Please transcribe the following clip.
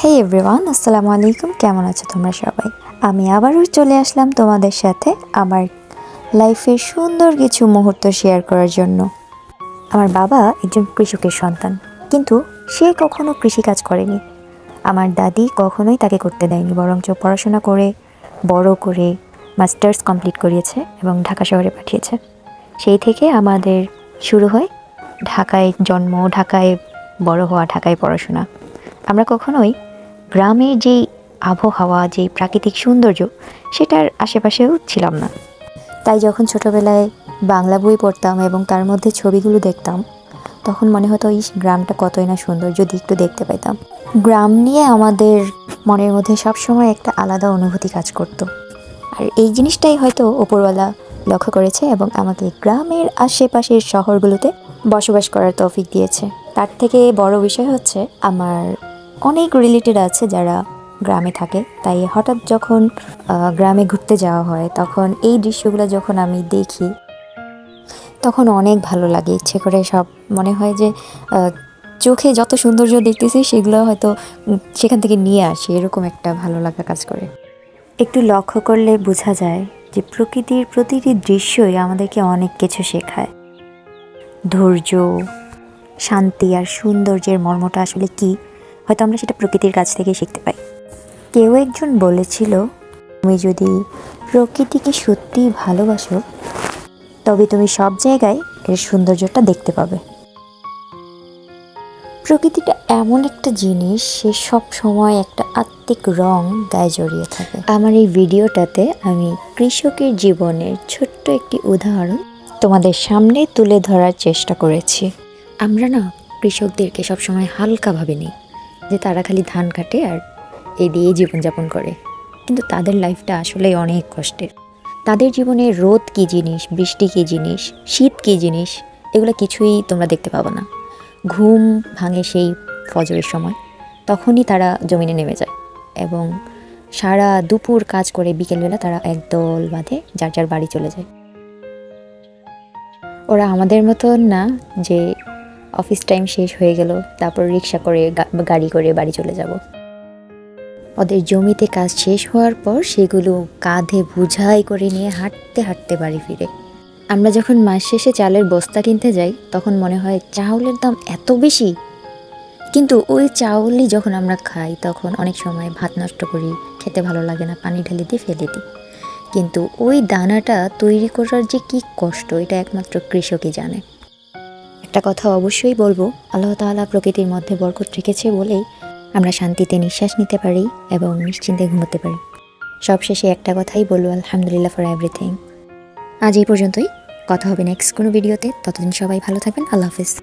হে everyone আসসালামু আলাইকুম। কেমন আছো তোমরা সবাই? আমি আবারও চলে আসলাম তোমাদের সাথে আমার লাইফের সুন্দর কিছু মুহূর্ত শেয়ার করার জন্য। আমার বাবা একজন কৃষকের সন্তান, কিন্তু সে কখনো কৃষিকাজ করেনি। আমার দাদি কখনোই তাকে করতে দেয়নি, বরঞ্চ পড়াশোনা করে, বড় করে, মাস্টার্স কমপ্লিট করিয়েছে এবং ঢাকা শহরে পাঠিয়েছে। সেই থেকে আমাদের শুরু হয় ঢাকায় জন্ম, ঢাকায় বড় হওয়া, ঢাকায় পড়াশোনা। আমরা কখনোই গ্রামের যেই আবহাওয়া, যেই প্রাকৃতিক সৌন্দর্য, সেটার আশেপাশেও ছিলাম না। তাই যখন ছোটোবেলায় বাংলা বই পড়তাম এবং তার মধ্যে ছবিগুলো দেখতাম, তখন মনে হতো এই গ্রামটা কতই না সুন্দর। যদি একটু দেখতে পেতাম গ্রাম নিয়ে আমাদের মনের মধ্যে সবসময় একটা আলাদা অনুভূতি কাজ করতো। আর এই জিনিসটাই হয়তো ওপরওয়ালা লক্ষ্য করেছে এবং আমাকে গ্রামের আশেপাশের শহরগুলোতে বসবাস করার তৌফিক দিয়েছে। তার থেকে বড় বিষয় হচ্ছে, আমার অনেক রিলেটেড আছে যারা গ্রামে থাকে। তাই হঠাৎ যখন গ্রামে ঘুরতে যাওয়া হয়, তখন এই দৃশ্যগুলো যখন আমি দেখি, তখন অনেক ভালো লাগে। ইচ্ছে করে সব মনে হয় যে চোখে যত সৌন্দর্য দেখতেছি, সেগুলো হয়তো সেখান থেকে নিয়ে আসি। এরকম একটা ভালো লাগা কাজ করে। একটু লক্ষ্য করলে বোঝা যায় যে, প্রকৃতির প্রতিটি দৃশ্যই আমাদেরকে অনেক কিছু শেখায়। ধৈর্য, শান্তি আর সৌন্দর্যের মর্মটা আসলে কি? হয়তো আমরা সেটা প্রকৃতির কাছ থেকে শিখতে পাই কেউ একজন বলেছিল, তুমি যদি প্রকৃতিকে সত্যিই ভালোবাসো, তবে তুমি সব জায়গায় এর সৌন্দর্যটা দেখতে পাবে। প্রকৃতিটা এমন একটা জিনিস, সে সব সময় একটা আত্মিক রং গায়ে জড়িয়ে থাকে। আমার এই ভিডিওটাতে আমি কৃষকের জীবনের ছোট্ট একটি উদাহরণ তোমাদের সামনে তুলে ধরার চেষ্টা করেছি। আমরা না কৃষকদেরকে সবসময় হালকাভাবে নিই। যে তারা খালি ধান কাটে আর এ দিয়ে জীবনযাপন করে। কিন্তু তাদের লাইফটা আসলেই অনেক কষ্টের। তাদের জীবনে রোদ কী জিনিস, বৃষ্টি কী জিনিস, শীত কী জিনিস, এগুলো কিছুই তোমরা দেখতে পাবো না। ঘুম ভাঙে সেই ফজরের সময়, তখনই তারা জমিনে নেমে যায় এবং সারা দুপুর কাজ করে বিকেলবেলা তারা একদল বাঁধে যার যার বাড়ি চলে যায়। ওরা আমাদের মতন না যে অফিস টাইম শেষ হয়ে গেল, তারপর রিক্সা করে গাড়ি করে বাড়ি চলে যাব। ওদের জমিতে কাজ শেষ হওয়ার পর সেগুলো কাঁধে বোঝাই করে নিয়ে হাঁটতে হাঁটতে বাড়ি ফিরে। আমরা যখন মাস শেষে চালের বস্তা কিনতে যাই, তখন মনে হয় চাউলের দাম এত বেশি। কিন্তু ওই চাউলই যখন আমরা খাই, তখন অনেক সময় ভাত নষ্ট করি, খেতে ভালো লাগে না, পানি ঢেলে দিয়ে ফেলে দিই। কিন্তু ওই দানাটা তৈরি করার যে কি কষ্ট, এটা একমাত্র কৃষকই জানে। একটা কথা অবশ্যই বলব, আল্লাহ তাআলা প্রকৃতির মধ্যে বরকত রেখেছে বলেই আমরা শান্তিতে নিঃশ্বাস নিতে পারি এবং নিশ্চিন্তে ঘুমোতে পারি। সবশেষে একটা কথাই বলব, আলহামদুলিল্লাহ ফর এভরিথিং আজ এই পর্যন্তই, কথা হবে নেক্সট কোনো ভিডিওতে ততদিন সবাই ভালো থাকবেন, আল্লাহ হাফিজ।